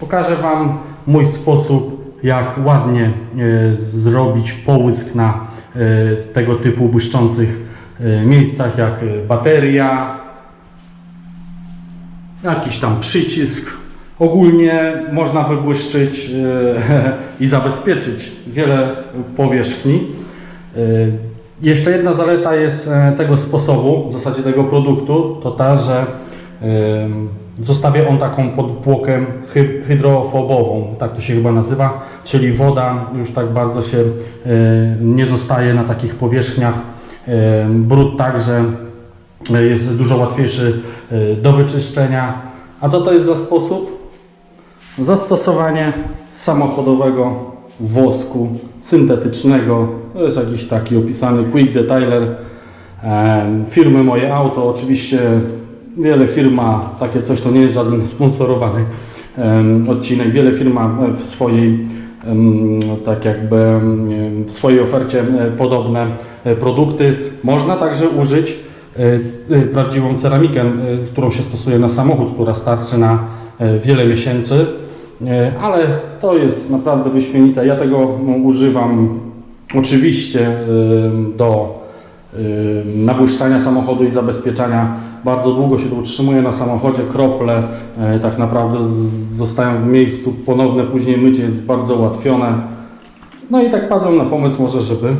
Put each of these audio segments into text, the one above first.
Pokażę Wam mój sposób, jak ładnie e, zrobić połysk na e, tego typu błyszczących e, miejscach, jak bateria, jakiś tam przycisk. Ogólnie można wybłyszczyć i zabezpieczyć wiele powierzchni. Jeszcze jedna zaleta jest tego sposobu, w zasadzie tego produktu, to ta, że zostawia on taką podpłokę hy- hydrofobową, tak to się chyba nazywa, czyli woda już tak bardzo się e, nie zostaje na takich powierzchniach. E, Brud także e, jest dużo łatwiejszy do wyczyszczenia. A co to jest za sposób? Zastosowanie samochodowego wosku syntetycznego. To jest jakiś taki opisany quick detailer firmy Moje Auto. Oczywiście wiele firm ma takie coś, to nie jest żaden sponsorowany odcinek. Wiele firm ma w swojej tak jakby w swojej ofercie podobne e, produkty. Można także użyć e, e, prawdziwą ceramikę, którą się stosuje na samochód, która starczy na wiele miesięcy. Ale to jest naprawdę wyśmienite. Ja tego no, używam oczywiście do nabłyszczania samochodu i zabezpieczania. Bardzo długo się to utrzymuje na samochodzie. Krople e, tak naprawdę zostają w miejscu. Ponowne później mycie jest bardzo ułatwione. No i tak padłem na pomysł może, żeby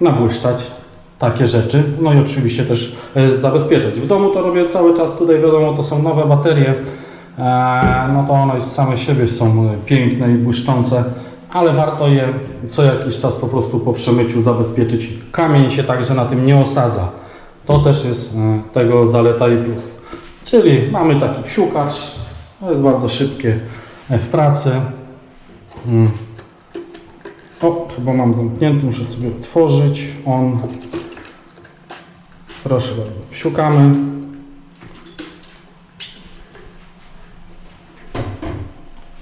nabłyszczać takie rzeczy. No i oczywiście też e, zabezpieczać. W domu to robię cały czas. Tutaj wiadomo, to są nowe baterie. E, no to one same siebie są piękne i błyszczące, ale warto je co jakiś czas po prostu po przemyciu zabezpieczyć. Kamień się także na tym nie osadza. To też jest e, tego zaleta i plus. Czyli mamy taki psiukacz. To jest bardzo szybkie e, w pracy. Mm. O, chyba mam zamknięty, muszę sobie otworzyć. On. Proszę bardzo, psiukamy.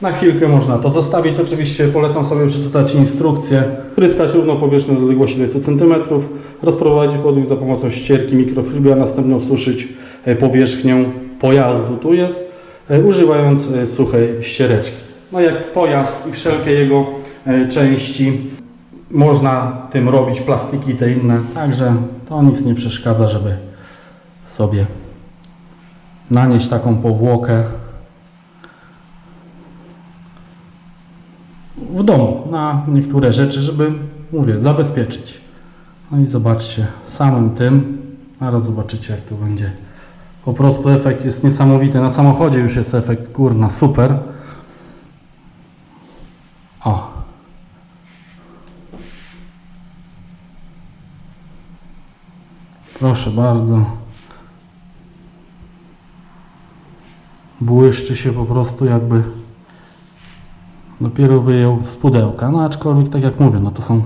Na chwilkę można to zostawić. Oczywiście polecam sobie przeczytać instrukcję. Pryskać równą powierzchnię do odległości 200 cm. Rozprowadzić podłóg za pomocą ścierki mikrofibry, a następnie suszyć e, powierzchnię pojazdu. Tu jest, e, używając e, suchej ściereczki. No jak pojazd i wszelkie jego części można tym robić plastiki i te inne. Także to nic nie przeszkadza, żeby sobie nanieść taką powłokę w domu na niektóre rzeczy, żeby, mówię, zabezpieczyć. No i zobaczcie, samym tym, zaraz zobaczycie jak to będzie. Po prostu efekt jest niesamowity. Na samochodzie już jest efekt, kurna, super. O. Proszę bardzo. Błyszczy się po prostu jakby dopiero wyjął z pudełka. No aczkolwiek tak jak mówię, no to są,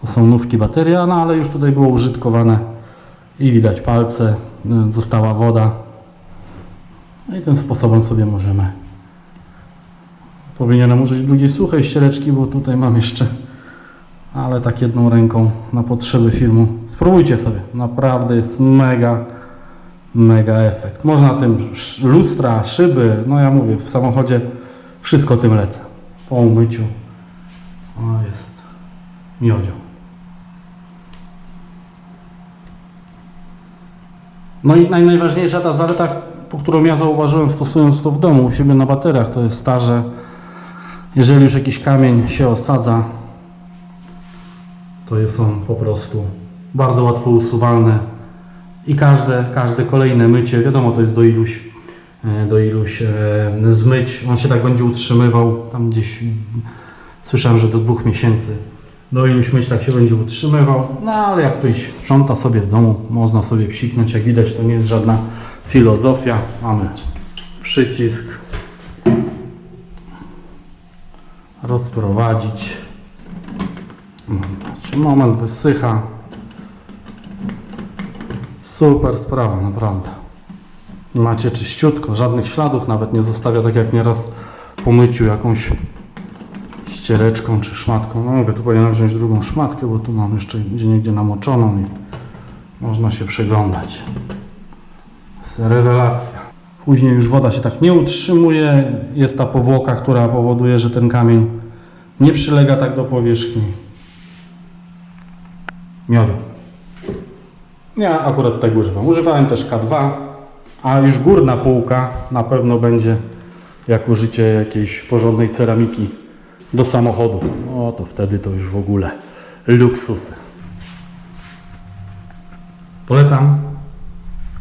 to są nówki bateria, no ale już tutaj było użytkowane i widać palce, y, została woda. No i tym sposobem sobie możemy. Powinienem użyć drugiej suchej ściereczki, bo tutaj mam jeszcze, ale tak jedną ręką na potrzeby filmu. Spróbujcie sobie, naprawdę jest mega, mega efekt. Można tym lustra, szyby, no ja mówię, w samochodzie wszystko tym lecę po umyciu. O, jest miodzio. No i naj, najważniejsza ta zaleta, po którą ja zauważyłem stosując to w domu u siebie na bateriach, to jest ta, że jeżeli już jakiś kamień się osadza, to jest on po prostu bardzo łatwo usuwalny i każde, każde kolejne mycie, wiadomo, to jest do iluś do iluś e, zmyć. On się tak będzie utrzymywał tam gdzieś słyszałem, że do dwóch miesięcy. Do iluś myć tak się będzie utrzymywał. No ale jak ktoś sprząta sobie w domu, można sobie psiknąć. Jak widać, to nie jest żadna filozofia. Mamy przycisk. Rozprowadzić. Moment wysycha. Super sprawa, naprawdę. Macie czyściutko, żadnych śladów nawet nie zostawia, tak jak nieraz po myciu jakąś ściereczką czy szmatką. No mówię, tu powinienem wziąć drugą szmatkę, bo tu mam jeszcze gdzie niegdzie namoczoną i można się przyglądać. Jest rewelacja. Później już woda się tak nie utrzymuje. Jest ta powłoka, która powoduje, że ten kamień nie przylega tak do powierzchni. Miodu. Ja akurat tego używam. Używałem też K2, a już górna półka na pewno będzie jak użycie jakiejś porządnej ceramiki do samochodu. No to wtedy to już w ogóle luksusy. Polecam.